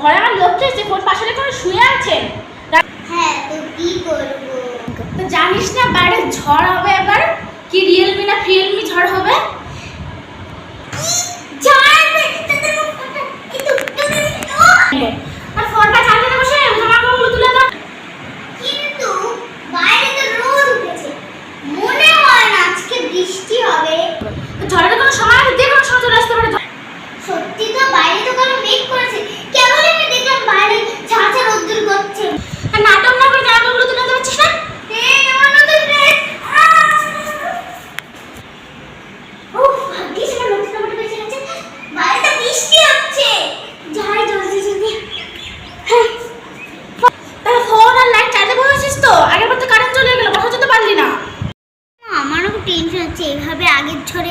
ঘরে আমার লোক চলছে কোন পাশে কোনো শুয়ে আছেন। হ্যাঁ তো কি করব? তো জানিস না বাইরে ঝড় হবে এবার? কি রিয়েলমি না ফিয়েলমি ঝড় হবে? হচ্ছে এভাবে আগের ঝড়ে।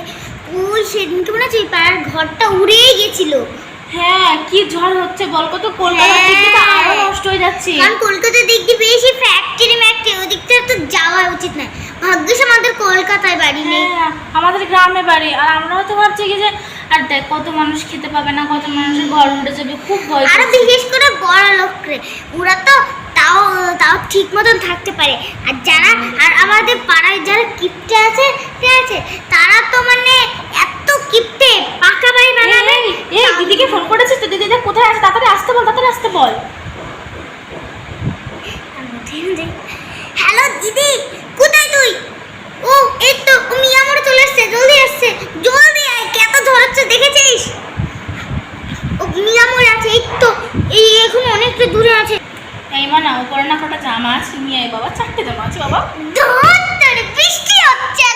ওই সেদিনকে মনে হচ্ছে পাড়ার ঘরটা উড়েই গেছিল। হ্যাঁ কি ঝড় হচ্ছে বল কত? কলকাতার দিক দিয়ে তো হ্যাঁ। আরও নষ্ট হয়ে যাচ্ছে। কারণ দিয়ে বেশি ফ্যাক্টরি ম্যাক্টরি ওই দিকটা তো যাওয়া উচিত নয়। ভাগ্যিস আমাদের কলকাতায় বাড়ি নেই। হ্যাঁ আমাদের গ্রামে বাড়ি আর আমরাও তো ভাবছি কি যে আর দেখ কত মানুষ খেতে পাবে না কত মানুষের ঘর উঠে যাবে খুব ভয় আর। বিশেষ করে বড় লোকরে ওরা তো তাও তাও ঠিক মতন থাকতে পারে। আর যারা আর আমাদের পাড়ায় যারা কিপটে আছে ঠিক আছে তারা তো মানে এত কিপটে পাকা বাড়ি বানাবে। এই, দিদিকে ফোন করেছিস তো? দিদি কোথায় আছে? তাড়াতাড়ি আসতে বল তাড়াতাড়ি আসতে বল। হ্যালো দিদি কোথায় তুই? ও এই তো মিয়া মোড়ে চলে এসছে জলদি আসছে জলদি আয় কত ধরছে দেখেছিস? ও মিয়া আছে এই তো এই এখন অনেকটা দূরে আছে। এই মানে উপরে না কটা জামা আছে, নিয়ে বাবা, চারটে জামা আছে বাবা বৃষ্টি হচ্ছে।